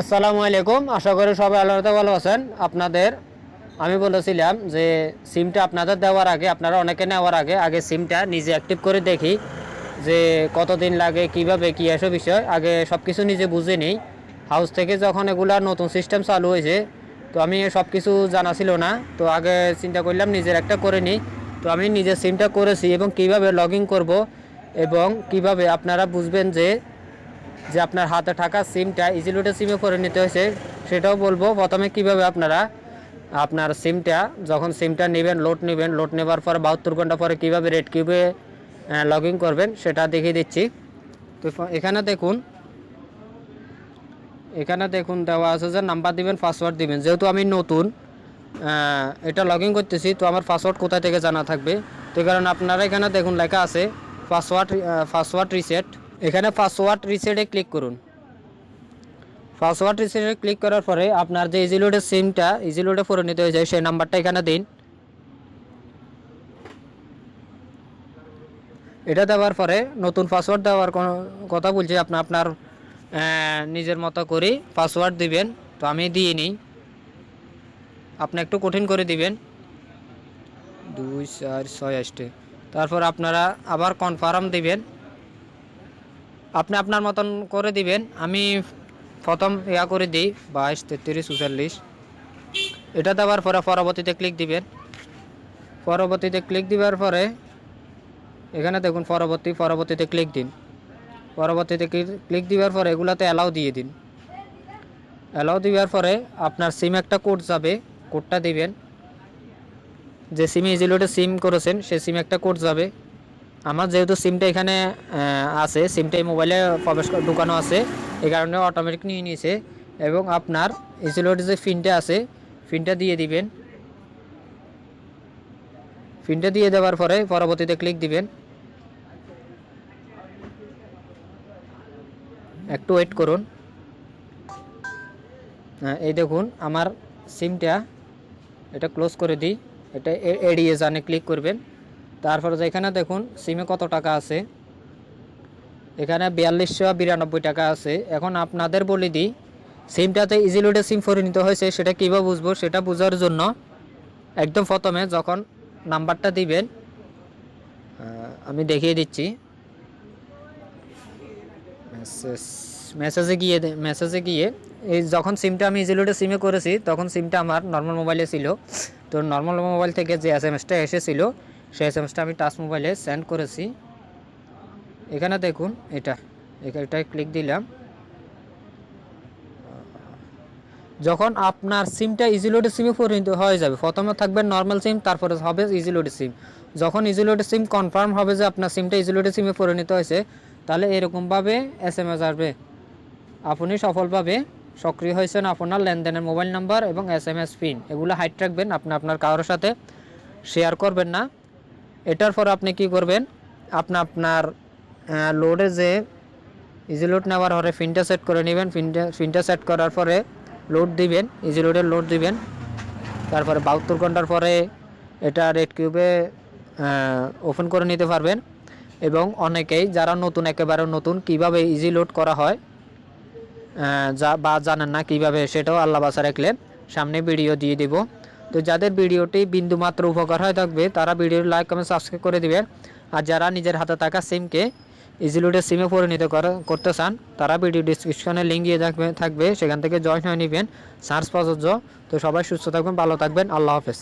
আসসালামু আলাইকুম। আশা করি সবাই আল্লাহতে ভালো আছেন। আপনাদের, আমি বলেছিলাম যে সিমটা আপনাদের দেওয়ার আগে, আপনারা অনেকে নেওয়ার আগে আগে সিমটা নিজে অ্যাক্টিভ করে দেখি যে কতদিন লাগে, কীভাবে, কী এসব বিষয়। আগে সব কিছু নিজে বুঝে নিই। হাউস থেকে যখন এগুলা নতুন সিস্টেম চালু হয়েছে, তো আমি সব কিছু জানা ছিল না। তো আগে চিন্তা করলাম নিজের একটা করে নিই। তো আমি নিজের সিমটা করেছি এবং কীভাবে লগ ইন করব এবং কীভাবে আপনারা বুঝবেন যে যে আপনার হাতে থাকা সিমটা ইজিলুটে সিমে পরিণত হয়েছে। সেটাও বলব, প্রথমে কীভাবে আপনারা আপনার সিমটা, যখন সিমটা নেবেন লোড নেবেন লোড নেবার পর বাহাত্তর ঘণ্টা পরে কীভাবে রেড কিউবে লগ ইন করবেন, সেটা দেখিয়ে দিচ্ছি। তো এখানে দেখুন এখানে দেখুন দেওয়া আছে যে নাম্বার দিবেন পাসওয়ার্ড দিবেন। যেহেতু আমি নতুন এটা লগ ইন করতেছি, তো আমার পাসওয়ার্ড কোথায় থেকে জানা থাকবে? তো কারণ আপনারা এখানে দেখুন লেখা আছে পাসওয়ার্ড পাসওয়ার্ড রিসেট এখানে পাসওয়ার্ড রিসেটে ক্লিক করুন। পাসওয়ার্ড রিসেটে ক্লিক করার পরে আপনার যে ইজিলোডের সিমটা ইজিলোডে পরিণত হয়ে যায়, সেই নাম্বারটা এখানে দিন। এটা দেওয়ার পরে নতুন পাসওয়ার্ড দেওয়ার কথা বলছি, আপনি আপনার নিজের মতো করে পাসওয়ার্ড দিবেন। তো আমি দিয়ে নিই। আপনি একটু কঠিন করে দিবেন। দুই, চার, ছয় আষ্টে তারপর আপনারা আবার কনফার্ম দিবেন। আপনি আপনার মতন করে দিবেন। আমি প্রথম ইয়া করে দিই, বাইশ, তেত্রিশ চুয়াল্লিশ এটা দেওয়ার পরে পরবর্তীতে ক্লিক দিবেন। পরবর্তীতে ক্লিক দেওয়ার পরে এখানে দেখুন পরবর্তী, পরবর্তীতে ক্লিক দিন। পরবর্তীতে ক্লিক দেওয়ার পরে এগুলাতে অ্যালাউ দিয়ে দিন। অ্যালাউ দেওয়ার পরে আপনার সিম একটা কোড যাবে কোডটা দিবেন। যে সিমে ইজিলোটে সিম করেছেন, সে সিম একটা কোড যাবে। আমার যেহেতু সিমটা এখানে আছে সিমটা এই মোবাইলে প্রবেশ ঢুকানো আছে এই কারণে অটোমেটিক নিয়ে নিয়েছে এবং আপনার ইজিলোটে যে ফিনটা আছে ফিনটা দিয়ে দিবেন। ফিনটা দিয়ে দেওয়ার পরে পরবর্তীতে ক্লিক দিবেন। একটু ওয়েট করুন। হ্যাঁ, এই দেখুন আমার সিমটা এটা ক্লোজ করে দিই এটা এড়িয়ে জানে ক্লিক করবেন। তারপরে যেখানে দেখুন সিমে কত টাকা আছে? এখানে বিয়াল্লিশশো বিরানব্বই টাকা আছে। এখন আপনাদের বলে দিই সিমটাতে ইজিলোডে সিম পরিণত হয়েছে, সেটা কীভাবে বুঝব? সেটা বোঝার জন্য একদম প্রথমে যখন নাম্বারটা দিবেন আমি দেখিয়ে দিচ্ছি। মেসেজ মেসেজে গিয়ে মেসেজে গিয়ে, এই যখন সিমটা আমি ইজিলোডে সিমে করেছি, তখন সিমটা আমার নর্মাল মোবাইলে ছিল। তো নর্মাল মোবাইল থেকে যে এস এম এসটা এসেছিল সেই এস এম এসটা আমি টাচ মোবাইলে সেন্ড করেছি। এখানে দেখুন এটা। এটায় ক্লিক দিলাম। যখন আপনার সিমটা ইজিলোডে সিমে পরিণত হয়ে যাবে, প্রথমে থাকবে নর্মাল সিম তারপরে হবে ইজিলোডে সিম যখন ইজিলোডে সিম কনফার্ম হবে যে আপনার সিমটা ইজিলোডে সিমে পরিণত হয়েছে, তাহলে এরকমভাবে এস এম এস আসবে। আপনি সফলভাবে সক্রিয় হয়েছেন আপনার লেনদেনের মোবাইল নাম্বার এবং এস এম এস পিন। এগুলো হাইট রাখবেন। আপনি আপনার কারোর সাথে শেয়ার করবেন না। এটার পর আপনি কি করবেন? আপনি আপনার লোডে যে ইজি লোড নেওয়ার পরে ফিনটা সেট করে নেবেন। ফিনটা ফিনটা সেট করার পরে লোড দিবেন ইজি লোডের লোড দিবেন। তারপরে বাহাত্তর ঘণ্টার পরে এটা রেড কিউবে ওপেন করে নিতে পারবেন। এবং অনেকেই যারা নতুন একেবারে নতুন, কীভাবে ইজি লোড করা হয় যা বা জানেন না কীভাবে, সেটাও আল্লাহ বাসা রাখলে সামনে ভিডিও দিয়ে দিব। তো যাদের ভিডিওটি বিন্দু মাত্র উপকার হয়ে থাকবে, তারা ভিডিওর লাইক কমেন্ট সাবস্ক্রাইব করে দিবেন। আর যারা নিজের হাতে থাকা সিমকে ইজিলুডের সিমে পরিণত করা- করতে চান, তারা ভিডিও ডিসক্রিপশনে লিঙ্ক দিয়ে থাকবে থাকবে। সেখান থেকে জয়েন হয়ে নেবেন। সার্চ প্রযোজ্য। তো সবাই সুস্থ থাকবেন, ভালো থাকবেন। আল্লাহ হাফেজ।